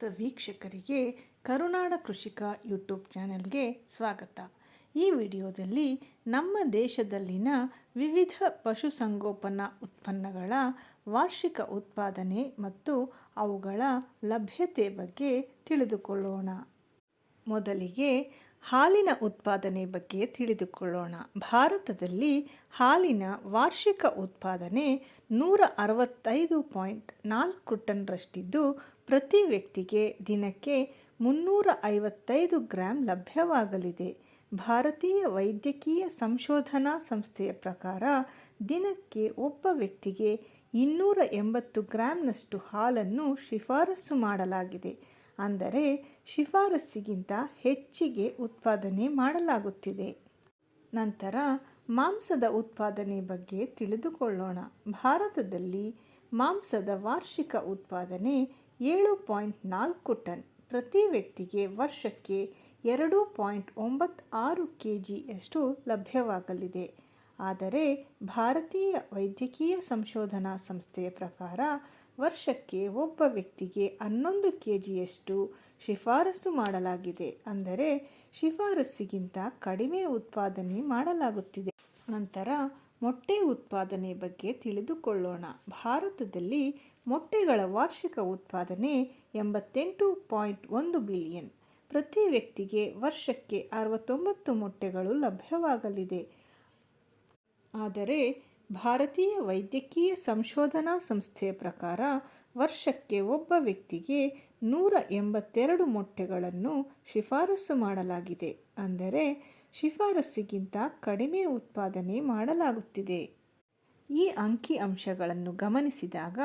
ಸಮಸ್ತ ವೀಕ್ಷಕರಿಗೆ ಕರುನಾಡ ಕೃಷಿಕ ಯೂಟ್ಯೂಬ್ ಚಾನೆಲ್ಗೆ ಸ್ವಾಗತ. ಈ ವಿಡಿಯೋದಲ್ಲಿ ನಮ್ಮ ದೇಶದಲ್ಲಿನ ವಿವಿಧ ಪಶುಸಂಗೋಪನಾ ಉತ್ಪನ್ನಗಳ ವಾರ್ಷಿಕ ಉತ್ಪಾದನೆ ಮತ್ತು ಅವುಗಳ ಲಭ್ಯತೆ ಬಗ್ಗೆ ತಿಳಿದುಕೊಳ್ಳೋಣ. ಮೊದಲಿಗೆ ಹಾಲಿನ ಉತ್ಪಾದನೆ ಬಗ್ಗೆ ತಿಳಿದುಕೊಳ್ಳೋಣ. ಭಾರತದಲ್ಲಿ ಹಾಲಿನ ವಾರ್ಷಿಕ ಉತ್ಪಾದನೆ ನೂರ ಅರವತ್ತೈದು ಪಾಯಿಂಟ್ ನಾಲ್ಕು ಟನ್ರಷ್ಟಿದ್ದು, ಪ್ರತಿ ವ್ಯಕ್ತಿಗೆ ದಿನಕ್ಕೆ ಮುನ್ನೂರ ಐವತ್ತೈದು ಗ್ರಾಂ ಲಭ್ಯವಾಗಲಿದೆ. ಭಾರತೀಯ ವೈದ್ಯಕೀಯ ಸಂಶೋಧನಾ ಸಂಸ್ಥೆಯ ಪ್ರಕಾರ ದಿನಕ್ಕೆ ಒಬ್ಬ ವ್ಯಕ್ತಿಗೆ ಇನ್ನೂರ ಎಂಬತ್ತು ಗ್ರಾಂನಷ್ಟು ಹಾಲನ್ನು ಶಿಫಾರಸು ಮಾಡಲಾಗಿದೆ. ಅಂದರೆ ಶಿಫಾರಸ್ಸಿಗಿಂತ ಹೆಚ್ಚಿಗೆ ಉತ್ಪಾದನೆ ಮಾಡಲಾಗುತ್ತಿದೆ. ನಂತರ ಮಾಂಸದ ಉತ್ಪಾದನೆ ಬಗ್ಗೆ ತಿಳಿದುಕೊಳ್ಳೋಣ. ಭಾರತದಲ್ಲಿ ಮಾಂಸದ ವಾರ್ಷಿಕ ಉತ್ಪಾದನೆ ಏಳು ಪಾಯಿಂಟ್ ನಾಲ್ಕು ಟನ್. ಪ್ರತಿ ವ್ಯಕ್ತಿಗೆ ವರ್ಷಕ್ಕೆ ಎರಡು ಪಾಯಿಂಟ್ ಒಂಬತ್ತು ಆರು ಕೆ ಜಿಯಷ್ಟು ಲಭ್ಯವಾಗಲಿದೆ. ಆದರೆ ಭಾರತೀಯ ವೈದ್ಯಕೀಯ ಸಂಶೋಧನಾ ಸಂಸ್ಥೆಯ ಪ್ರಕಾರ ವರ್ಷಕ್ಕೆ ಒಬ್ಬ ವ್ಯಕ್ತಿಗೆ ಹನ್ನೊಂದು ಕೆ ಜಿಯಷ್ಟು ಶಿಫಾರಸು ಮಾಡಲಾಗಿದೆ. ಅಂದರೆ ಶಿಫಾರಸ್ಸಿಗಿಂತ ಕಡಿಮೆ ಉತ್ಪಾದನೆ ಮಾಡಲಾಗುತ್ತಿದೆ. ನಂತರ ಮೊಟ್ಟೆ ಉತ್ಪಾದನೆ ಬಗ್ಗೆ ತಿಳಿದುಕೊಳ್ಳೋಣ. ಭಾರತದಲ್ಲಿ ಮೊಟ್ಟೆಗಳ ವಾರ್ಷಿಕ ಉತ್ಪಾದನೆ ಎಂಬತ್ತೆಂಟು ಪಾಯಿಂಟ್ ಒಂದು ಬಿಲಿಯನ್. ಪ್ರತಿ ವ್ಯಕ್ತಿಗೆ ವರ್ಷಕ್ಕೆ ಅರವತ್ತೊಂಬತ್ತು ಮೊಟ್ಟೆಗಳು ಲಭ್ಯವಾಗಲಿದೆ. ಆದರೆ ಭಾರತೀಯ ವೈದ್ಯಕೀಯ ಸಂಶೋಧನಾ ಸಂಸ್ಥೆಯ ಪ್ರಕಾರ ವರ್ಷಕ್ಕೆ ಒಬ್ಬ ವ್ಯಕ್ತಿಗೆ ನೂರ ಎಂಬತ್ತೆರಡು ಮೊಟ್ಟೆಗಳನ್ನು ಶಿಫಾರಸು ಮಾಡಲಾಗಿದೆ. ಅಂದರೆ ಶಿಫಾರಸ್ಸಿಗಿಂತ ಕಡಿಮೆ ಉತ್ಪಾದನೆ ಮಾಡಲಾಗುತ್ತಿದೆ. ಈ ಅಂಕಿ ಅಂಶಗಳನ್ನು ಗಮನಿಸಿದಾಗ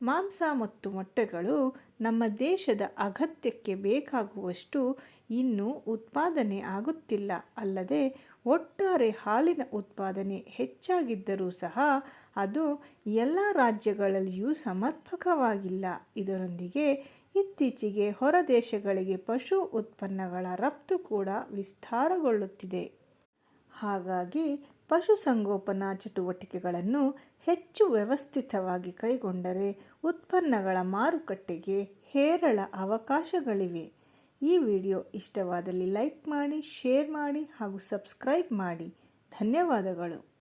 ಮಾಂಸ ಮತ್ತು ಮೊಟ್ಟೆಗಳು ನಮ್ಮ ದೇಶದ ಅಗತ್ಯಕ್ಕೆ ಬೇಕಾಗುವಷ್ಟು ಇನ್ನೂ ಉತ್ಪಾದನೆ ಆಗುತ್ತಿಲ್ಲ. ಅಲ್ಲದೆ ಒಟ್ಟಾರೆ ಹಾಲಿನ ಉತ್ಪಾದನೆ ಹೆಚ್ಚಾಗಿದ್ದರೂ ಸಹ ಅದು ಎಲ್ಲ ರಾಜ್ಯಗಳಲ್ಲಿಯೂ ಸಮರ್ಪಕವಾಗಿಲ್ಲ. ಇದರೊಂದಿಗೆ ಇತ್ತೀಚೆಗೆ ಹೊರದೇಶಗಳಿಗೆ ಪಶು ಉತ್ಪನ್ನಗಳ ರಫ್ತು ಕೂಡ ವಿಸ್ತಾರಗೊಳ್ಳುತ್ತಿದೆ. ಹಾಗಾಗಿ ಪಶುಸಂಗೋಪನಾ ಚಟುವಟಿಕೆಗಳನ್ನು ಹೆಚ್ಚು ವ್ಯವಸ್ಥಿತವಾಗಿ ಕೈಗೊಂಡರೆ ಉತ್ಪನ್ನಗಳ ಮಾರುಕಟ್ಟೆಗೆ ಹೇರಳ ಅವಕಾಶಗಳಿವೆ. ಈ ವಿಡಿಯೋ ಇಷ್ಟವಾದಲ್ಲಿ ಲೈಕ್ ಮಾಡಿ, ಶೇರ್ ಮಾಡಿ ಹಾಗೂ ಸಬ್ಸ್ಕ್ರೈಬ್ ಮಾಡಿ. ಧನ್ಯವಾದಗಳು.